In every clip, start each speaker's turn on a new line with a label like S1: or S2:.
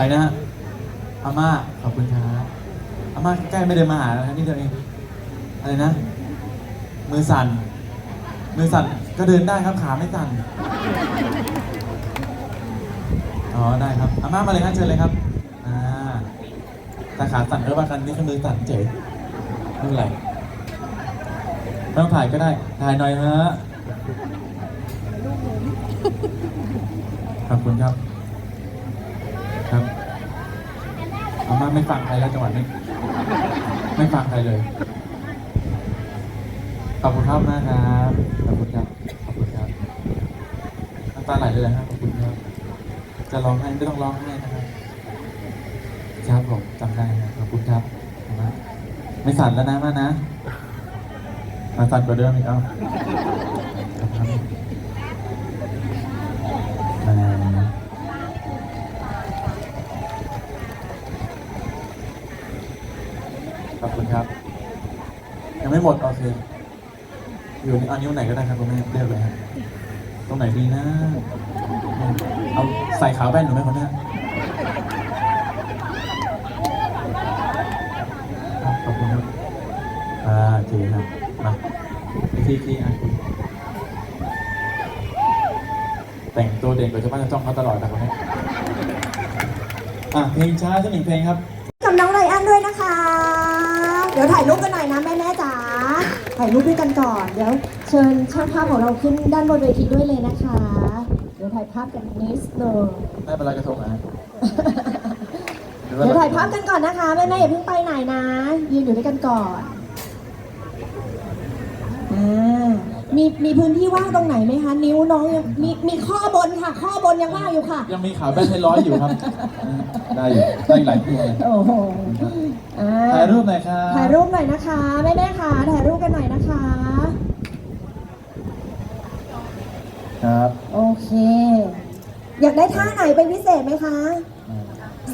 S1: รนะฮะอาม่าขอบคุณครับอาม่าใกล้ไม่เดินมาหาแล้วนะนี่เดียวเองอะไรนะ มือสั่น มือสั่นก็เดินได้ครับขาไม่สั่นอ๋อได้ครับอาม่ามาเลยครับเชิญเลยครับอ่าแต่ขาสั่นก็ว่ากันนี่คือมือสั่นเฉยไม่เป็นไรไม่ต้องถ่ายก็ได้ ถ่ายหน่อยฮะขอบคุณครับ ครับอาม่าไม่ฟังใครแล้วจังหวะนี้ ไม่ฟังใครเลย ขอบคุณครับมากครับ ขอบคุณครับ ขอบคุณครับน้ำตาไหลเลยนะครับขอบคุณครับ จะร้องไห้ไม่ต้องร้องไห้นะครับครับผมจำได้ครับขอบคุณครับมาไม่สั่นแล้วนะมานะมาสั่นกว่าเดิมอีกเอ้า ขอบคุณครับ ยังไม่หมดโอเคอยู่เอานิ้วไหนก็ได้ครับคุณแม่เลือกเลยครับตรงไหนดีนะเอาใส่ขาวแว่นหนูไหมคนเนี้ขอบคุณครับอ่าโอเคครับมาที่ที่อะแต่งตัวเด่นกว่าชาวบ้านชาวช่องเขาตลอดนะคนนี้อะเพลงช้าสักหนึ่งเพลงครับ
S2: กับน้องไรอันด้วยนะคะ ดี๋ยวถ่ายรูปกันหน่อยนะแม่แม่ๆจ๋า ถ่ายรูปด้วยกันก่อน เดี๋ยวเชิญช่างภาพของเราขึ้นด้านบนเวทีด้วยเลยนะคะ เดี๋ยวถ่ายภาพกันนิดหนึง
S1: ได้เป็นไรกระทงนะ
S2: เดี๋ยวถ่ายภาพกันก่อนนะคะแม่แม่ๆอย่าเพิ่งไปไหนนะ ยืนอยู่ด้วยกันก่อน อ่า มีมีพื้นที่ว่างตรงไหนไหมคะ นิ้วน้องยังมีมีข้อบนค่ะ ข้อบนยังว่างอยู่ค่ะ
S1: ยังมีขาวแว่นให้ร้อยอยู่ครับ ได้อยู่ได้อีกหลายตัวเลย
S2: โอ้โหอ่า
S1: ถ่ายรูปหน่อยครับ
S2: ถ่ายรูปหน่อยนะคะแม่แม่ๆค่ะถ่ายรูปกันหน่อยนะคะ
S1: ครับ
S2: โอเค อยากได้ท่าไหนเป็นพิเศษไหมคะ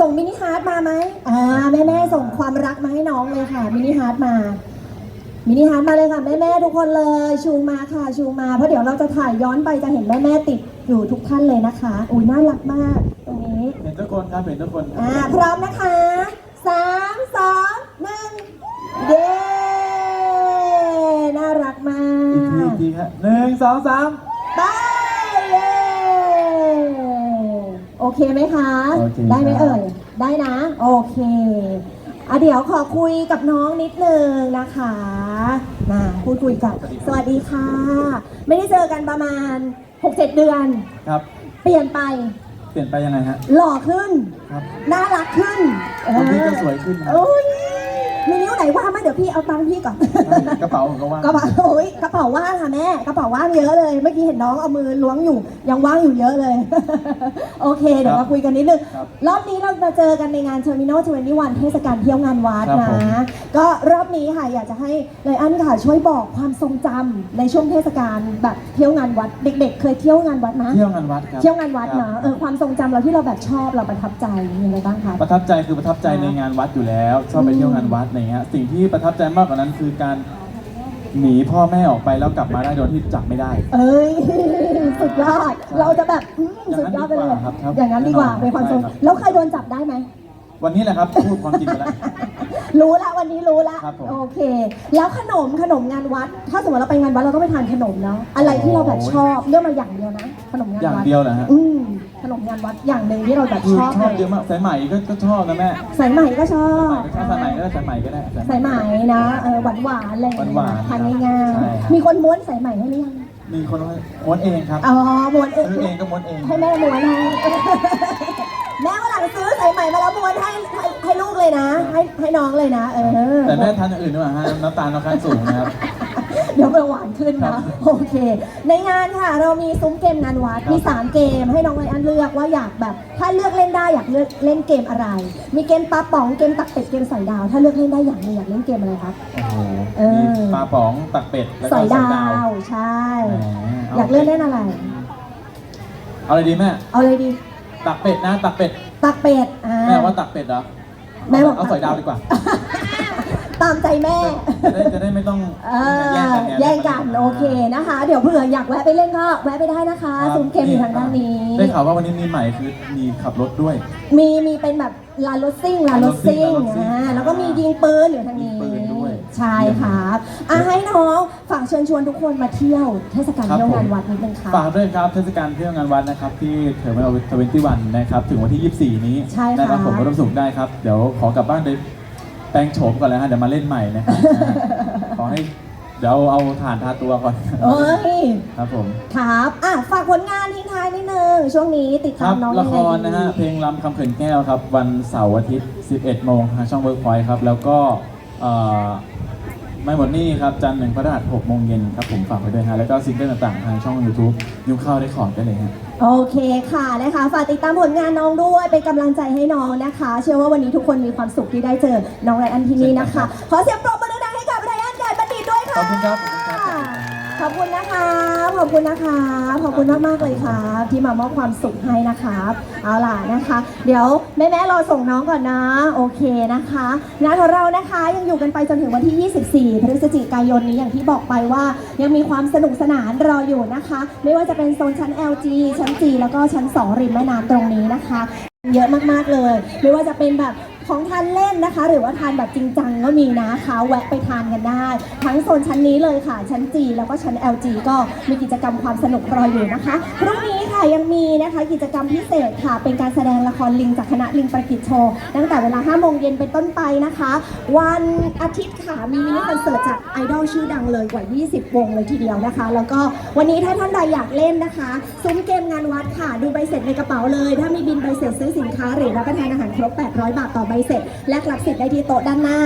S2: ส่งมินิฮาร์ดมาไหมอ่าแม่แม่ๆส่งความรักมาให้น้องเลยค่ะมินิฮาร์ดมา มินิฮาร์ดมาเลยค่ะแม่แม่ๆทุกคนเลยชูมาค่ะชูมาเพราะเดี๋ยวเราจะถ่ายย้อนไปจะเห็นแม่แม่ๆติดอยู่ทุกท่านเลยนะคะอุ้ยน่ารักมากตรงนี้
S1: เห็นทุกคนครับเห็นทุกคนครับ
S2: อ่าพร้อมนะคะสามสองหนึ่งเย้น่ารักมา
S1: อีกทีอี
S2: ก
S1: กทีครับหนึ่งสองสาม
S2: ไปเย้โอเคไหมคะ
S1: โอเค
S2: ได้ไหม
S1: ครับ
S2: เอ่ย ได้นะ โอเค อะเดี๋ยวขอคุยกับน้องนิดนึงนะคะมาพูดคุยกันสวัสดีค่ะ ไม่ได้เจอกันประมาณ 6-7 เดือน
S1: ครับ
S2: เปลี่ยนไป
S1: เปลี่ยนไปยังไงฮะ
S2: หล่อขึ้น
S1: ครับ
S2: น่ารักขึ้น
S1: วันนี้ก็สวยขึ้นนะ
S2: โอ้ย มีนิ้วไหนว่างไหมเดี๋ยวพี่เอาตังค์พี่ก่อน
S1: กระเป๋าผมก็ว่าง
S2: กระเป๋าโอ้ยกระเป๋าว่างค่ะแม่ กระเป๋าว่างเยอะเลย เมื่อกี้เห็นน้องเอามือล้วงอยู่ ยังว่างอยู่เยอะเลย โอเค เดี๋ยวมาคุยกันนิดนึง
S1: ครับ
S2: รอบนี้เรามาเจอกันในงาน Terminal 21 เทศกาลเที่ยวงานวัด
S1: ครับ
S2: นะ
S1: ผม
S2: ก็รอบนี้ค่ะอยากจะให้ไลอันค่ะช่วยบอกความทรงจำในช่วงเทศกาลแบบเที่ยวงานวัด เด็ก ๆ เคยเที่ยวงานวัดนะ
S1: เที่ยวงานวัดครับ
S2: เที่ยวงานวัด
S1: ครั
S2: เนาะ
S1: บ
S2: เออความทรงจำเราที่เราแบบชอบเราประทับใจมีอะไรบ้างคะ
S1: ประทับใจคือประทับใจในงานวัดอยู่แล้ว ชอบไปเที่ยวงานวัดอะไรเงี้ยสิ่งที่ประทับใจมากกว่านั้นคือการหนีพ่อแม่ออกไปแล้วกลับมาได้โดยที่จับไม่ได้
S2: เอ้ยสุดยอด เราจะแบบอืม
S1: อย่างนั้น
S2: สุดยอดไปเลย
S1: ดีกว่าครับครับ
S2: อย่างนั้นดีกว่า
S1: แน่นอน
S2: เป็นความทรง
S1: ใช่ครับ
S2: แล้วใครโดนจับได้ไหม
S1: วันนี้แหละครับพูดความจริงไปแล้ว
S2: รู้ละวันนี้รู้ละ
S1: ครับผม
S2: โอเค แล้วขนมขนมงานวัด ถ้าสมมติเราไปงานวัดเราต้องไปทานขนมเนาะอะไรที่เราแบบชอบเลือกมาอย่างเดียวนะ ขนมงาน
S1: อย่าง
S2: วัด
S1: เดียวเหรอฮะ
S2: อืมข นมงานวัดอย่างหนึ่งที่เราแบบ
S1: คือ
S2: ชอบ
S1: ชอบ
S2: เล
S1: เย
S2: ย
S1: อะมากสายไหมก็ก็ชอบนะแม่
S2: สายไหมก็ชอบ
S1: สายไหมก็ชอบสายไหมก็ได้สายไหมก็ได้
S2: สายไหมนะเออหวานหวานๆอะไรอย่างเงี้ย
S1: หวานๆ
S2: ทานง่าย
S1: ใช่ครับ
S2: ๆมีคนม้วนสายไหมให้หรือยัง
S1: มีคนม้วนเองครับ
S2: อ๋อม้วนเอง
S1: ซื้อเองก็ม้วนเอง
S2: ให้แม่ม้วนให้ แม่วันหลังซื้อสายใหม่มาแล้วม้วนให้ให้ให้ลูกเลยนะ ให้ให้น้องเลยนะ เออ
S1: แต่แม่ทานอย่างอื่นด้วยฮะน้ำตาลน้ำตาลสูงนะครับ
S2: เดี๋ยวมันหวานขึ้น
S1: ครั
S2: นะ
S1: บ
S2: โอเค ในงานค่ะ เรามีซุ้มเกมงานวัด
S1: ครับ
S2: มี 3 เกมให้น้องไลอันเลือกว่าอยากแบบ ถ้าเลือกเล่นได้อยากเลือกเล่นเกมอะไร มีเกมปลาป๋องเกมตักเป็ดเกมใส่ดาว ถ้าเลือกเล่นได้อย่างหนึงอยากเล่นเกมอะไรคะ
S1: โอ้โห
S2: เออ
S1: มีปลาป๋องตักเป็ดแล้วก็
S2: ใส่
S1: ใส่
S2: ดา
S1: ดาว
S2: วใช่
S1: แหม
S2: อยากเล่นเล่นอะไร
S1: เอาอะไรดีแม่
S2: เอาเลยดี
S1: ตักเป็ดนะ ตักเป็ด
S2: ตักเป็ดอ่า
S1: แม่ว่าตักเป็ดเหรอ
S2: แม่บอก
S1: เอาใส่ดาวดีกว่า
S2: ตามใจแม่
S1: จะได้จะได้ไม่ต้อง
S2: เออ
S1: แย่งกัน
S2: แย่งกันโอเคนะคะ เดี๋ยวเผื่ออยากแวะไปเล่นก็แวะไปได้นะคะ
S1: ครับ
S2: ซุ้มเกมอยู่ทางด้านนี้
S1: ได้ข่าวว่าวันนี้มีใหม่คือมีขับรถด้วย
S2: มีมีเป็นแบบลานรถซิ่งลานรถซิ่ง
S1: ลานรถซิ่ง
S2: อ่าแล้วก็มียิงปืนอยู่ทางนี้
S1: ยิงปืนด้วย
S2: ใช่ครับอะให้น้องฝากเชิญชวนทุกคนมาเที่ยวเทศกาล
S1: ครับ
S2: เที่ยวงาน
S1: ผม
S2: วัดนิดนึงค่ะ
S1: ฝากด้วยครับเทศกาลเที่ยวงานวัดนะครับที่เทอร์มินอลทเวนตี้วันนะครับถึงวันที่ 24 นี้
S2: ใช่ค่ะ
S1: นะครับผมก็ร่วมสนุกได้ครับเดี๋ยวขอกลับบ้านไป แปลงโฉมก่อนแล้วฮะเดี๋ยวมาเล่นใหม่นะครับ ขอให้เดี๋ยวเอาถ่านทาตัวก่อน
S2: เอ้ย
S1: ครับผม
S2: ครับอะฝากผลงานทิ้งท้ายนิดนึงช่วงนี้ติด
S1: ค
S2: ตา
S1: รั
S2: ม
S1: บ
S2: น้อง
S1: ละ
S2: ยัง
S1: ค
S2: ไง
S1: ร
S2: ดี
S1: นะฮะเพลงลำคำเขินแก้วครับ วันเสาร์อาทิตย์ 11 โมงทางช่องเวิร์กพอยต์ครับ แล้วก็เอ่อ ไม่หมดหนี่ครับ จันทร์หนึ่งพฤหัส6โมงเย็นครับ ผมฝากไว้ด้วยฮะ แล้วก็ซิงเกิลต่างๆ ทางช่อง YouTube ยุ่งเข้าได้ขอร์ดได้เลยฮะ
S2: โอเคค่ะนะคะฝากติดตามผลงานน้องด้วยเป็นกำลังใจให้น้องนะคะ เชื่อว่าวันนี้ทุกคนมีความสุขที่ได้เจอน้องไรอันที่นี่นะคะ ขอเสียงปรบมือดังๆให้กับไรอันไก่บัณฑิตด้วยค่ะ
S1: ขอบคุณครับขอบคุณครับ
S2: ข อบคุณนะคะขอบคุณนะคะขอบคุณมากๆเลยค่ะที่มามอบความสุขให้นะคะเอาล่ะนะคะ เดี๋ยวแม่ๆรอส่งน้องก่อนนะ โอเคนะคะงานของเรานะคะยังอยู่กันไปจนถึงวันที่ 24 พฤศจิกายนนี้อย่างที่บอกไปว่า ยังมีความสนุกสนานรออยู่นะคะ ไม่ว่าจะเป็นโซนชั้น LG ชั้น G แล้วก็ชั้น 2 ริมแม่น้ำตรงนี้นะคะ เยอะมากๆเลย ไม่ว่าจะเป็นแบบ ของทานเล่นนะคะ หรือว่าทานแบบจริงจังก็มีนะคะแวะไปทานกันได้ ทั้งโซนชั้นนี้เลยค่ะ ชั้น G แล้วก็ชั้น LG ก็มีกิจกรรมความสนุกรออยู่นะคะพรุ่งนี้ค่ะยังมีนะคะกิจกรรมพิเศษค่ะ เป็นการแสดงละครลิงจากคณะลิงประกิจโชว์ตั้งแต่เวลา5โมงเย็นเป็นต้นไปนะคะ วันอาทิตย์ค่ะมีมินิคอนเสิร์ตจากไอดอลชื่อดังเลยกว่า 20 วงเลยทีเดียวนะคะ แล้วก็วันนี้ถ้าท่านใดอยากเล่นนะคะซุ้มเกมงานวัดค่ะ ดูใบเสร็จในกระเป๋าเลย ถ้ามีบินใบเสร็จซื้อสินค้าหรือรับประทานอาหารครบ 800 บาทต่อใบเสร็จ และรับสิทธิ์ได้ที่โต๊ะด้านหน้า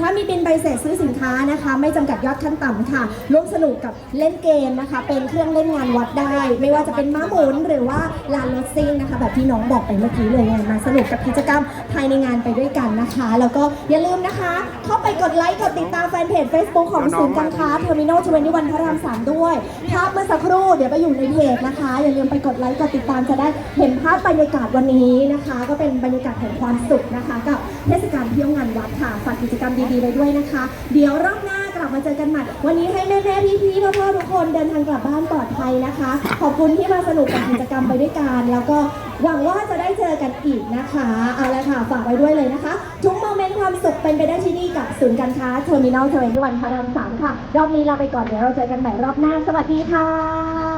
S2: ถ้ามีบินใบเสร็จซื้อสินค้านะคะ ไม่จำกัดยอดขั้นต่ำค่ะ ร่วมสนุกกับเล่นเกมนะคะ เป็นเครื่องเล่นงานวัดได้ ไม่ว่าจะเป็นม้าหมุนหรือว่าลานรถซิ่งนะคะ แบบที่น้องบอกไปเมื่อกี้เลยไงมาสนุกกับกิจกรรมภายในงานไปด้วยกันนะคะ แล้วก็อย่าลืมนะคะ เข้าไปกดไลค์กดติดตามแฟนเพจ Facebook ของศูนย์การค้าเทอร์มินอล21พระราม3ด้วยภาพเมื่อสักครู่เดี๋ยวไปอยู่ในเพจนะคะ อย่าลืมไปกดไลค์กดติดตามจะได้เห็นภาพบรรยากาศวันนี้นะคะ ก็เป็นบรรยากาศแห่งความสุขนะคะ กับเทศกาลเที่ยวงานวัดค่ะฝากกิจกรรมดีๆไปด้วยนะคะ เดี๋ยวรอบหน้ากลับมาเจอกันใหม่ วันนี้ให้แม่ๆพี่ๆพ่อๆทุกคนเดินทางกลับบ้านปลอดภัยนะคะ ขอบคุณที่มาสนุกกับกิจกรรมไปด้วยกัน แล้วก็หวังว่าจะได้เจอกันอีกนะคะ เอาละค่ะฝากไว้ด้วยเลยนะคะ ทุกโมเมนต์ความสุขเป็นไปได้ที่นี่กับศูนย์การค้าเทอร์มินอลเทเวนตี้วันพระรามสามค่ะ รอบนี้ลาไปก่อนเดี๋ยวเราเจอกันใหม่รอบหน้า สวัสดีค่ะ